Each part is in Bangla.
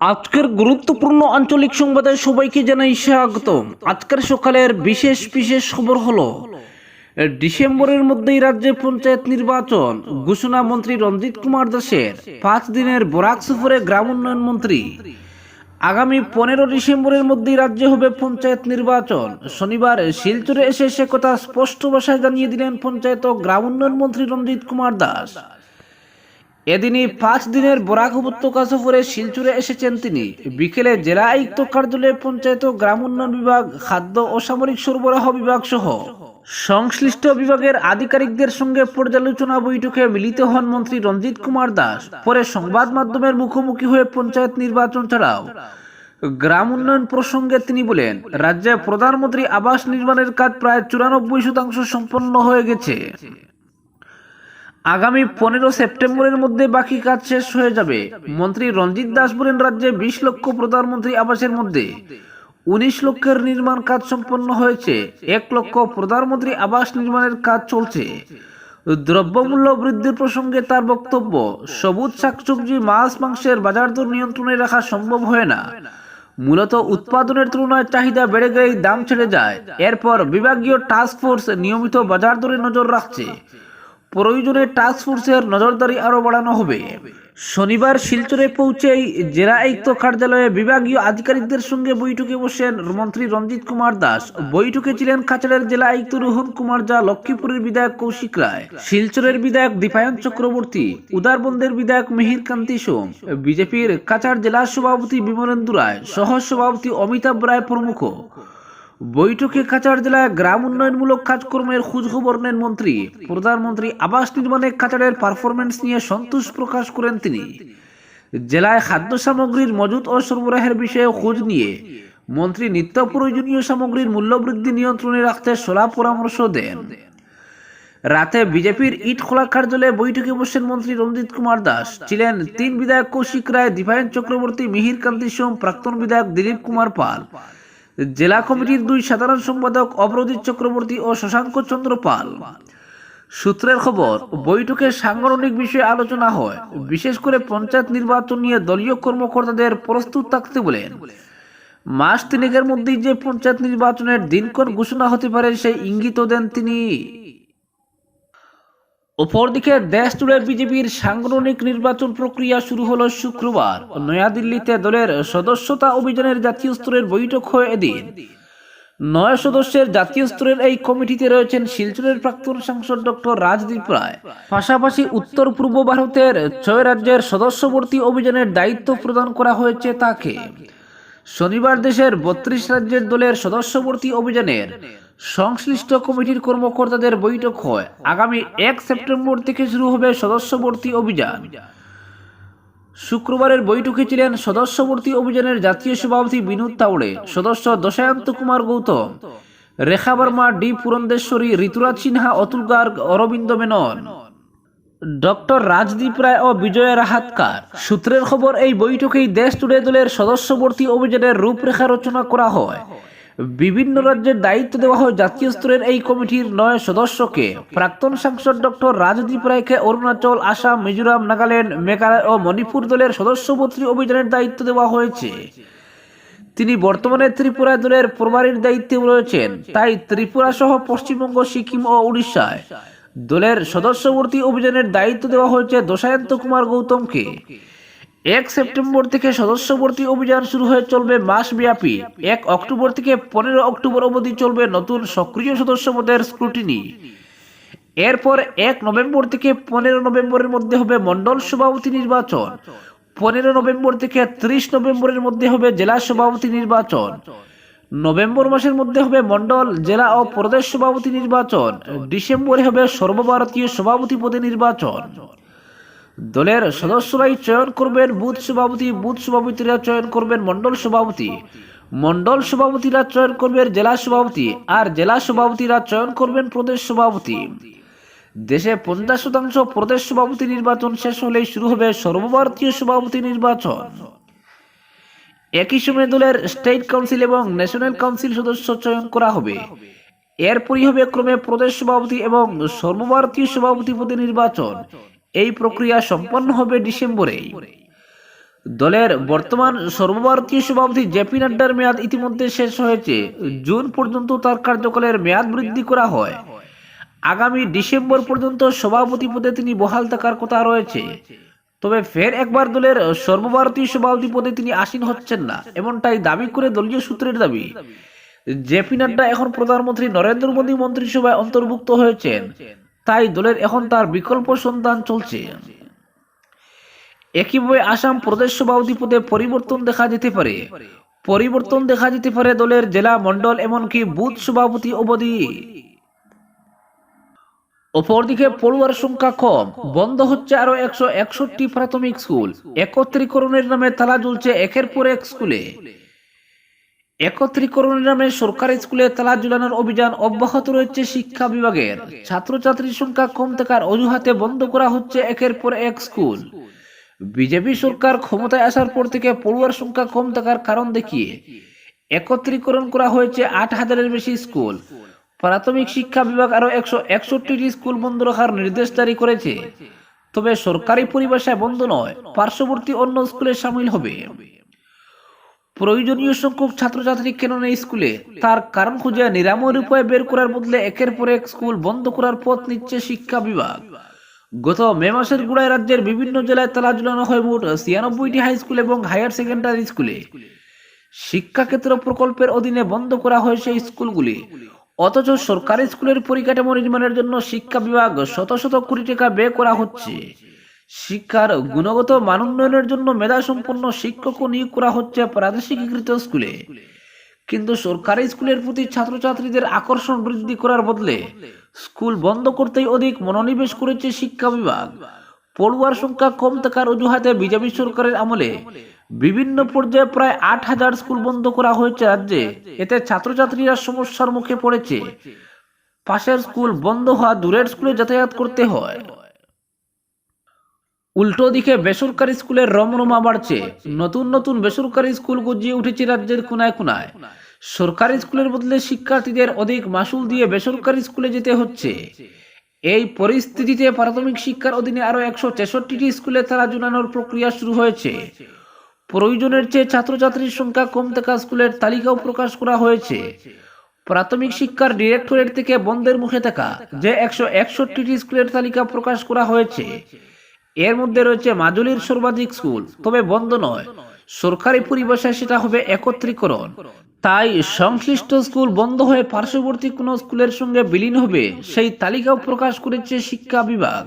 আজকের গুরুত্বপূর্ণ আঞ্চলিক সংবাদে সবাইকে জানাই স্বাগত আজকের সকালের বিশেষ বিশেষ খবর হলো, ডিসেম্বরের মধ্যেই রাজ্যে পঞ্চায়েত নির্বাচন, ঘোষণা মন্ত্রী রঞ্জিত কুমার দাসের। পাঁচ দিনের বরাক সফরে গ্রাম উন্নয়ন মন্ত্রী। আগামী পনেরো ডিসেম্বরের মধ্যেই রাজ্যে হবে পঞ্চায়েত নির্বাচন। শনিবার শিলচরে এসে সে কথা স্পষ্ট ভাষায় জানিয়ে দিলেন পঞ্চায়েত ও গ্রাম উন্নয়ন মন্ত্রী রঞ্জিত কুমার দাস। এদিনই পাঁচ দিনের বরাক উপত্যকা সফরে শিলচরে এসেছেন তিনি। বিকেলে জেলা আয়ুক্ত কার্যালয়ে পঞ্চায়েত ও গ্রাম উন্নয়ন বিভাগ, খাদ্য ও সামরিক সরবরাহ বিভাগ সহ সংশ্লিষ্ট বিভাগের আধিকারিকদের সঙ্গে পর্যালোচনা বৈঠকে মিলিত হন মন্ত্রী রঞ্জিত কুমার দাস। পরে সংবাদ মাধ্যমের মুখোমুখি হয়ে পঞ্চায়েত নির্বাচন ছাড়াও গ্রাম উন্নয়ন প্রসঙ্গে তিনি বলেন, রাজ্যে প্রধানমন্ত্রী আবাস নির্মাণের কাজ প্রায় চুরানব্বই শতাংশ সম্পন্ন হয়ে গেছে। আগামী পনেরো সেপ্টেম্বরের মধ্যে বাকি কাজ শেষ হয়ে যাবে। মন্ত্রী রঞ্জিত দাস বলেন, রাজ্যে বিশ লক্ষ প্রধানমন্ত্রী আবাসের মধ্যে উনিশ লক্ষের নির্মাণ কাজ সম্পন্ন হয়েছে। এক লক্ষ প্রধানমন্ত্রী আবাস নির্মাণের কাজ চলছে। দ্রব্যমূল্য বৃদ্ধির প্রসঙ্গে তার বক্তব্য, সবুজ শাকসবজি, মাছ, মাংসের বাজার দর নিয়ন্ত্রণে রাখা সম্ভব হয় না। মূলত উৎপাদনের তুলনায় চাহিদা বেড়ে গেলেই দাম ছেড়ে যায়। এরপর বিভাগীয় টাস্ক ফোর্স নিয়মিত বাজার দরে নজর রাখছে। প্রয়োজনে ফোর্সের নজরদারি আরও বাড়ানো হবে। শনিবার শিলচরে পৌঁছেই জেলা আয়ুক্ত কার্যালয়ে বিভাগীয় আধিকারিকদের সঙ্গে বৈঠকে বসেন মন্ত্রী রঞ্জিত কুমার দাস। বৈঠকে ছিলেন কাছাড়ের জেলা আয়ুক্ত রোহন কুমার জা লক্ষ্মীপুরের বিধায়ক কৌশিক রায়, শিলচরের বিধায়ক দীপায়ন চক্রবর্তী, উদারবন্দের বিধায়ক মিহির কান্তি সোম, বিজেপির কাছাড় জেলা সভাপতি বিমলেন্দু রায় সহ সভাপতি অমিতাভ রায় প্রমুখ। বৈঠকে কাছাড় জেলায় গ্রাম উন্নয়নমূলক কাজকর্মের খোঁজখবর নেন মন্ত্রী। প্রধানমন্ত্রী আবাস নির্মাণে কাছাড়ের পারফরমেন্স নিয়ে সন্তোষ প্রকাশ করেন তিনি। জেলায় খাদ্য সামগ্রীর মজুত ও সরবরাহের বিষয়ে খোঁজ নিয়ে মন্ত্রী নিত্য প্রয়োজনীয় সামগ্রীর মূল্যবৃদ্ধি নিয়ন্ত্রণে রাখতে সলা পরামর্শ দেন। রাতে বিজেপির ইট খোলা কার্যালয়ে বৈঠকে বসেন মন্ত্রী রঞ্জিত কুমার দাস। ছিলেন তিন বিধায়ক কৌশিক রায়, দীপায়ন চক্রবর্তী মিহির কান্তি সোম, প্রাক্তন বিধায়ক দিলীপ কুমার পাল। জেলা কমিটির দুই সাধারণ সম্পাদক অপরাজিৎ চক্রবর্তী ও শশাঙ্ক চন্দ্র পাল। সূত্রের খবর, বৈঠকে সাংগঠনিক বিষয়ে আলোচনা হয়। বিশেষ করে পঞ্চায়েত নির্বাচন নিয়ে দলীয় কর্মকর্তাদের প্রস্তুত থাকতে বলেন, মাস তিনেকের মধ্যেই যে পঞ্চায়েত নির্বাচনের দিনক্ষণ ঘোষণা হতে পারে, সেই ইঙ্গিতও দেন তিনি। অপরদিকে দেশ জুড়ে বিজেপির সাংগঠনিক নির্বাচন প্রক্রিয়া শুরু হলো শুক্রবার। নয়াদিল্লিতে দলের সদস্যতা অভিযানের জাতীয় স্তরের বৈঠক হয় এদিন। নয় সদস্যের জাতীয় স্তরের এই কমিটিতে রয়েছেন শিলচরের প্রাক্তন সাংসদ ডক্টর রাজদীপ রায়। পাশাপাশি উত্তর পূর্ব ভারতের ছয় রাজ্যের সদস্যবর্তী অভিযানের দায়িত্ব প্রদান করা হয়েছে তাকে। শনিবার দেশের বত্রিশ রাজ্যের দলের সদস্যবর্তী অভিযানের সংশ্লিষ্ট কমিটির কর্মকর্তাদের বৈঠক হয়। আগামী এক সেপ্টেম্বর থেকে শুরু হবে সদস্যবর্তী অভিযান। শুক্রবারের বৈঠকে ছিলেন সদস্যবর্তী অভিযানের জাতীয় সভাপতি বিনোদ তাওড়ে, সদস্য দশায়ন্ত কুমার গৌতম, রেখা বর্মা, ডি পুরন্দেশ্বরী, ঋতুরাজ সিনহা, অতুল গার্গ, অরবিন্দ মেনন। ডক্টর রাজদীপ রায় ও বিজয় রাহাতকার সূত্রের খবর, এই বৈঠকেই দেশ জুড়ে দলের সদস্যবর্তী অভিযানের রূপরেখা রচনা করা হয়। বিভিন্ন রাজ্যের দায়িত্ব দেওয়া হয় জাতীয় স্তরের এই কমিটির নয় সদস্যকে। প্রাক্তন সাংসদ ডক্টর রাজদীপ রায়কে অরুণাচল, আসাম, মিজোরাম, নাগাল্যান্ড, মেঘালয় ও মণিপুর দলের সদস্যবর্তী অভিযানের দায়িত্ব দেওয়া হয়েছে। তিনি বর্তমানে ত্রিপুরা দলের প্রভারীর দায়িত্বে রয়েছেন। তাই ত্রিপুরা সহ পশ্চিমবঙ্গ, সিকিম ও উড়িষ্যায় দলের সদস্যবর্তী অভিযানের দায়িত্ব দেওয়া হয়েছে দশায়ন্ত কুমার গৌতমকে। এক সেপ্টেম্বর থেকে সদস্যবর্তী অভিযান শুরু হয়ে চলবে মাসব্যাপী। এক অক্টোবর থেকে পনেরো অক্টোবর অবধি চলবে নতুন সক্রিয় সদস্য পদের স্ক্রুটিনি। এরপর এক নভেম্বর থেকে পনেরো নভেম্বরের মধ্যে হবে মন্ডল সভাপতি নির্বাচন। পনেরো নভেম্বর থেকে ত্রিশ নভেম্বরের মধ্যে হবে জেলা সভাপতি নির্বাচন। নভেম্বর মাসের মধ্যে হবে মন্ডল জেলা ও প্রদেশ সভাপতি নির্বাচন। ডিসেম্বরে হবে সর্বভারতীয় সভাপতি পদে নির্বাচন। দলের সদস্যরাই চয়ন করবেন বুথ সভাপতি, বুথ সভাপতিরা চয়ন করবেন মন্ডল সভাপতি। মন্ডল সভাপতিরা চয়ন করবেন জেলা সভাপতি আর জেলা সভাপতিরা চয়ন করবেন প্রদেশ সভাপতি। দেশে পঞ্চাশ শতাংশ প্রদেশ সভাপতি নির্বাচন শেষ হলেই শুরু হবে সর্বভারতীয় সভাপতি নির্বাচন। একই সময় দলের স্টেট কাউন্সিল এবং ন্যাশনাল কাউন্সিল সদস্য চয়ন করা হবে। এরপরই হবে ক্রমে প্রদেশ সভাপতি এবং সর্বভারতীয় সভাপতি পদে নির্বাচন। এই প্রক্রিয়া সম্পন্ন হবে ডিসেম্বরেই। দলের বর্তমান সর্বভারতীয় সভাপতি জেপি নাড্ডার মেয়াদ ইতিমধ্যে শেষ হয়েছে। জুন পর্যন্ত তার কার্যকালের মেয়াদ বৃদ্ধি করা হয়। আগামী ডিসেম্বর পর্যন্ত সভাপতি পদে তিনি বহাল থাকার কথা রয়েছে। তবে ফের একবার দলের সর্বভারতীয় সভাপতি পদে তিনি আসীন হচ্ছেন না, এমনটাই দাবি করে দলীয় সূত্রের দাবি। জেপি নাড্ডা এখন প্রধানমন্ত্রী নরেন্দ্র মোদী মন্ত্রিসভায় অন্তর্ভুক্ত হয়েছেন। তাই দলের এখন তার বিকল্প সন্ধান চলছে। একইভাবে আসাম প্রদেশ সভাপতি পদে পরিবর্তন দেখা যেতে পারে। পরিবর্তন দেখা যেতে পারে দলের জেলা মন্ডল এমনকি বুথ সভাপতি অবধি। অপরদিকে পড়ুয়ার সংখ্যা কম। বন্ধ হচ্ছে আরও একশো একষট্টি প্রাথমিক স্কুল। একত্রীকরণের নামে তালা জ্বলছে একের পর এক স্কুলে। একত্রীকরণের নামে সরকারি স্কুলে তালা ঝুলানোর অভিযান অব্যাহত রয়েছে শিক্ষা বিভাগের। ছাত্রছাত্রীর সংখ্যা কম থাকার অজুহাতে বন্ধ করা হচ্ছে একের পর এক স্কুল। বিজেপি সরকার ক্ষমতায় আসার পর থেকে পড়ুয়ার সংখ্যা কম থাকার কারণ দেখিয়ে একত্রীকরণ করা হয়েছে আট হাজারের বেশি স্কুল। প্রাথমিক শিক্ষা বিভাগ আরও একশো একষট্টিটি স্কুল বন্ধ রাখার নির্দেশ জারি করেছে। তবে সরকারি পরিভাষায় বন্ধ নয়, পার্শ্ববর্তী অন্য স্কুলে সামিল হবে। প্রয়োজনীয় সংখ্যক ছাত্রছাত্রী কেন নেই স্কুলে? তার কারণ খুঁজে নিরাময়ের উপায় বের করার বদলে একের পর এক স্কুল বন্ধ করার পথ নিচ্ছে শিক্ষা বিভাগ। গত মে মাসের গোড়ায় রাজ্যের বিভিন্ন জেলায় তালা ঝুলানো হয় মোট ছিয়ানব্বইটি হাই স্কুল এবং হায়ার সেকেন্ডারি স্কুলে। শিক্ষাক্ষেত্র প্রকল্পের অধীনে বন্ধ করা হয় সেই স্কুলগুলি। অথচ সরকারি স্কুলের পরিকাঠামো নির্মাণের জন্য শিক্ষা বিভাগ শত শত কোটি টাকা ব্যয় করা হচ্ছে। শিক্ষার গুণগত মান উন্নয়নের জন্য মেধা সম্পন্ন শিক্ষকও নিয়োগ করা হচ্ছে প্রাদেশিকীকৃত স্কুলে। কিন্তু সরকারি স্কুলের প্রতি ছাত্রছাত্রীদের আকর্ষণ বৃদ্ধি করার বদলে স্কুল বন্ধ করতেই অধিক মনোনিবেশ করেছে শিক্ষা বিভাগ। পড়ুয়ার সংখ্যা কম থাকার অজুহাতে বিজেপি সরকারের আমলে বিভিন্ন পর্যায়ে প্রায় আট হাজার স্কুল বন্ধ করা হয়েছে রাজ্যে। এতে ছাত্রছাত্রীরা সমস্যার মুখে পড়েছে। পাশের স্কুল বন্ধ হওয়া দূরের স্কুলে যাতায়াত করতে হয়। উল্টো দিকে বেসরকারি স্কুলের রমরমা বাড়ছে। নতুন নতুন বেসরকারি স্কুল গজিয়ে উঠেছে রাজ্যের কোনায় কোনায়। সরকারি স্কুলের বদলে শিক্ষার্থীদের অধিক মাসুল দিয়ে বেসরকারি স্কুলে যেতে হচ্ছে। এই পরিস্থিতিতে প্রাথমিক শিক্ষার অধীনে আরও একশো তেষট্টিটি স্কুলে তালা জুলানোর প্রক্রিয়া শুরু হয়েছে। প্রয়োজনের চেয়ে ছাত্রছাত্রীর সংখ্যা কম থাকা স্কুলের তালিকাও প্রকাশ করা হয়েছে। প্রাথমিক শিক্ষার ডিরেক্টরেট থেকে বন্ধের মুখে থাকা যে একশো একষট্টিটি স্কুলের তালিকা প্রকাশ করা হয়েছে এর মধ্যে রয়েছে মাজুলির সর্বাধিক স্কুল, তবে বন্ধ নয়। সরকারি পরিভাষায় সেটা হবে একত্রীকরণ। তাই সংশ্লিষ্ট স্কুল বন্ধ হয়ে পার্শ্ববর্তী কোনো স্কুলের সঙ্গে বিলীন হবে সেই তালিকাও প্রকাশ করেছে শিক্ষা বিভাগ।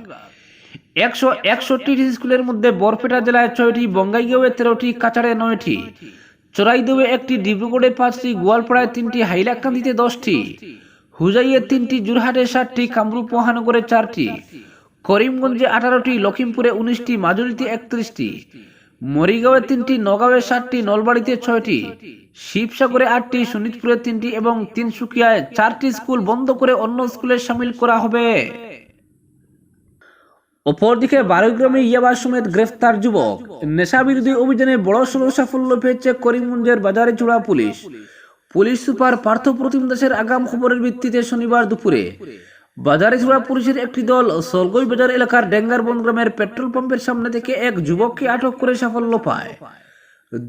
একশো একষট্টিটি স্কুলের মধ্যে বরপেটা জেলায় ছয়টি, বঙ্গাইগাঁওয়ে তেরোটি, কাছাড়ে নয়টি। চড়াইদেবে একটি, ডিব্রুগড়ে পাঁচটি, গোয়ালপাড়ায় তিনটি, হাইলাকান্দিতে দশটি। হুজাইয়ে তিনটি জোরহাটে সাতটি, কামরূপ মহানগরে চারটি। করিমগঞ্জে আঠারোটি লখিমপুরে উনিশটি, মাজুলিতে একত্রিশটি, মরিগাঁওয়ে তিনটি, নগাঁওয়ে সাতটি, নলবাড়িতে ছয়টি, শিবসাগরে আটটি শোনিতপুরে তিনটি এবং তিনসুকিয়ায় চারটি স্কুল বন্ধ করে অন্য স্কুলে সামিল করা হবে। অপরদিকে বারোগ্রামে ইয়াবা সমেত গ্রেফতার যুবক। নেশা বিরোধী অভিযানে বড় সড় সাফল্য পেয়েছে করিমগঞ্জের বাজারে চূড়া police. Police super Partha Pratim দাসের আগাম খবরের ভিত্তিতে শনিবার দুপুরে বাজারে চূড়া পুলিশের একটি দল সলগই বাজার এলাকার ডেঙ্গারবন গ্রামের পেট্রোল পাম্পের সামনে থেকে এক যুবককে আটক করে সাফল্য পায়।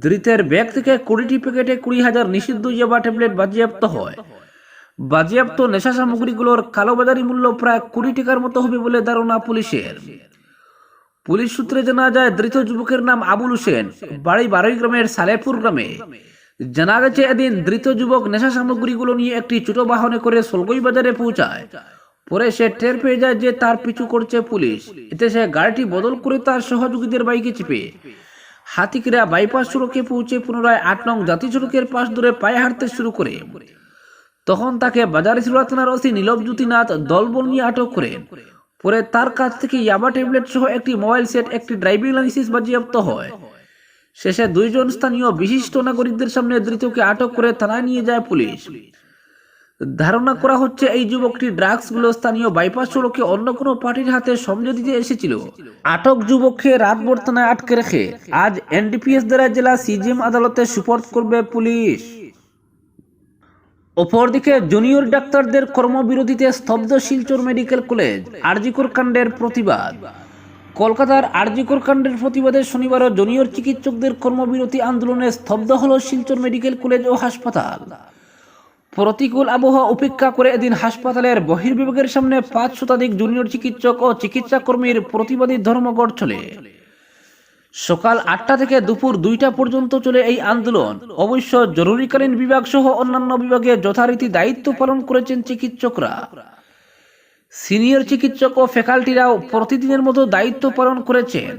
ধৃতের ব্যাগ থেকে কুড়িটি প্যাকেটে কুড়ি হাজার নিষিদ্ধ ইয়াবা ট্যাবলেট বাজেয়াপ্ত হয়। বাজেয়াপ্ত নেশা সামগ্রীগুলোর কালোবাজারি মূল্য প্রায় কুড়ি টাকার মতো হবে বলে ধারণা পুলিশের। পুলিশ সূত্রে জানা যায়, ধৃত যুবকের নাম আবুল হোসেন, বাড়ি বারোই গ্রামের সালেপুর গ্রামে। জানা গেছে, এদিন ধৃত যুবক নেশা সামগ্রীগুলো নিয়ে একটি ছোট বাহনে করে সলগই বাজারে পৌঁছায়। পরে সে টের পেয়ে যায় যে তার পিছু করছে পুলিশ। এতে সে গাড়িটি বদল করে তার সহযোগীদের বাইকে চেপে। হাতিকিরা বাইপাস সড়কে পৌঁছে পুনরায় আট নং জাতীয় সড়কের পাশ ধরে পায়ে হাঁটতে শুরু করে। তখন তাকে বাজারিচুড়া থানার ওসি নীলব জ্যোতিনাথ দলবল নিয়ে আটক করেন। পরে তার কাছ থেকে ইয়াবা ট্যাবলেট সহ একটি মোবাইল সেট, একটি ড্রাইভিং লাইসেন্স বাজেয়াপ্ত হয়। শেষে দুইজন স্থানীয় বিশিষ্ট নাগরিকদের সামনে ধৃতকে আটক করে থানায় নিয়ে যায় পুলিশ। ধারণা করা হচ্ছে এই যুবকটি ড্রাগসগুলো স্থানীয় বাইপাস সড়কে অন্য কোনো পার্টির হাতে সমঝে দিতে এসেছিল। আটক যুবককে রাতভর থানায় আটকে রেখে আজ এনডিপিএস দ্বারা জেলা সিজিএম আদালতে সুপর্দ করবে পুলিশ। অপরদিকে জুনিয়র ডাক্তারদের কর্মবিরতিতে স্তব্ধ শিলচর মেডিকেল কলেজ, আরজিকর কাণ্ডের প্রতিবাদ। কলকাতার আরজিকর কাণ্ডের প্রতিবাদে শনিবারও জুনিয়র চিকিৎসকদের কর্মবিরতি আন্দোলনে স্তব্ধ হল শিলচর মেডিকেল কলেজ ও হাসপাতাল। প্রতিকূল আবহাওয়া উপেক্ষা করে এদিন হাসপাতালের বহির্বিভাগের সামনে পাঁচ শতাধিক জুনিয়র চিকিৎসক ও চিকিৎসা কর্মীর প্রতিবাদী ধর্মঘট চলে। সকাল আটটা থেকে দুপুর দুইটা পর্যন্ত চলে এই আন্দোলন। অবশ্য জরুরিকালীন বিভাগ সহ অন্যান্য বিভাগে যথারীতি দায়িত্ব পালন করেছেন চিকিৎসকরা। সিনিয়র চিকিৎসক ও ফ্যাকাল্টিরাও প্রতিদিনের মতো দায়িত্ব পালন করেছেন।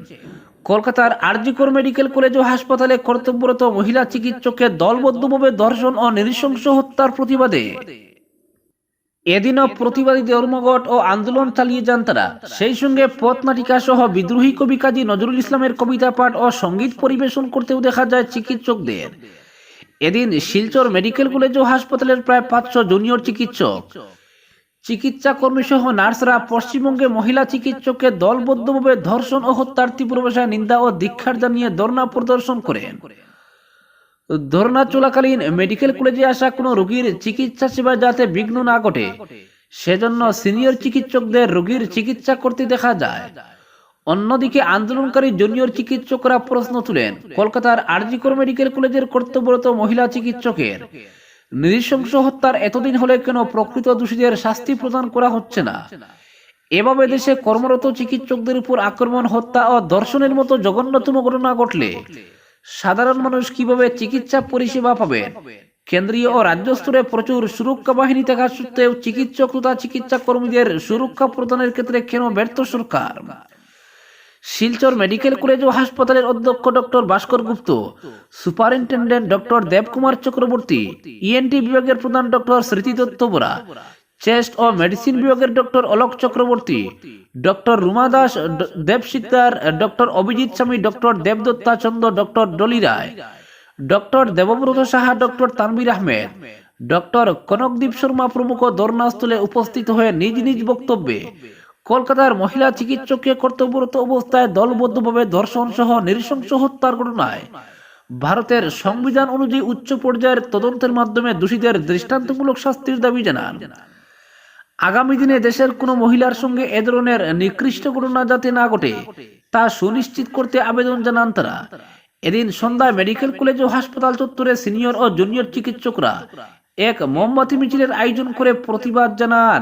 কলকাতার আরজিকর মেডিকেল কলেজ ও হাসপাতালে কর্তব্যরত মহিলা চিকিৎসককে দলবদ্ধভাবে ধর্ষণ ও নৃশংস হত্যার প্রতিবাদে। এদিনও প্রতিবাদী ধর্মঘট ও আন্দোলন চালিয়ে যান তারা। সেই সঙ্গে পথ নাটিকা সহ বিদ্রোহী কবি কাজী নজরুল ইসলামের কবিতা পাঠ ও সংগীত পরিবেশন করতেও দেখা যায় চিকিৎসকদের। এদিন শিলচর মেডিকেল কলেজ ও হাসপাতালের প্রায় পাঁচশো জুনিয়র চিকিৎসক চিকিৎসা কর্মী সহ নার্সরা পশ্চিমবঙ্গে মহিলা চিকিৎসককে দলবদ্ধভাবে ধর্ষণ ও হত্যার তীব্র ভাষায় নিন্দা ও দীক্ষার জানিয়ে ধর্ণা প্রদর্শন করেন। ধর্ণা চলাকালীন মেডিকেল কলেজে আসা কোনো রোগীর চিকিৎসা সেবা যাতে বিঘ্ন না ঘটে, সেজন্য সিনিয়র চিকিৎসকদের রোগীর চিকিৎসা করতে দেখা যায়। অন্যদিকে আন্দোলনকারী জুনিয়র চিকিৎসকরা প্রশ্ন তুলেন, কলকাতার আরজিকর মেডিকেল কলেজের কর্তব্যরত মহিলা চিকিৎসকের নৃশংস হত্যার এতদিন হলে কেন প্রকৃত দোষীদের শাস্তি প্রদান করা হচ্ছে না? এভাবে দেশে কর্মরত চিকিৎসকদের উপর আক্রমণ, হত্যা ও দর্শনের মতো জঘন্যতম ঘটনা ঘটলে সাধারণ মানুষ কীভাবে চিকিৎসা পরিষেবা পাবেন? কেন্দ্রীয় ও রাজ্য স্তরে প্রচুর সুরক্ষা বাহিনী থাকা সত্ত্বেও চিকিৎসক তথা চিকিৎসা কর্মীদের সুরক্ষা প্রদানের ক্ষেত্রে কেন ব্যর্থ সরকার? শিলচর মেডিকেল কলেজ ও হাসপাতালের অধ্যক্ষ doctor Bhaskar Gupta, superintendent doctor Debkumar Chakraborty ENT বিভাগের প্রধান ডক্টর স্মৃতি দত্ত বোরা, চেস্ট ও মেডিসিন বিভাগের doctor Alok Chakraborty, doctor Ruma Das Deb Sikdar doctor Abhijit Swami, doctor Debdutta Chandra, doctor Dolly Roy, doctor Debabrata Saha, doctor Tanvir Ahmed, doctor Kanakdeep Sharma প্রমুখ ধর্ণাস্থলে উপস্থিত হয়ে নিজ নিজ বক্তব্যে কলকাতার মহিলা চিকিৎসককে কর্তব্যরত অবস্থায় দলবদ্ধভাবে ধর্ষণ সহ নৃশংস হত্যার ঘটনায়। ভারতের সংবিধান অনুযায়ী উচ্চ পর্যায়ের তদন্তের মাধ্যমে দোষীদের দৃষ্টান্তমূলক শাস্তির দাবি জানান। আগামী দিনে দেশের কোনো মহিলার সঙ্গে এ ধরনের নিকৃষ্ট ঘটনা যাতে না ঘটে, তা সুনিশ্চিত করতে আবেদন জানান তারা। এদিন সন্ধ্যায় মেডিকেল কলেজ ও হাসপাতাল চত্বরে সিনিয়র ও জুনিয়র চিকিৎসকরা এক মোমবাতি মিছিলের আয়োজন করে প্রতিবাদ জানান।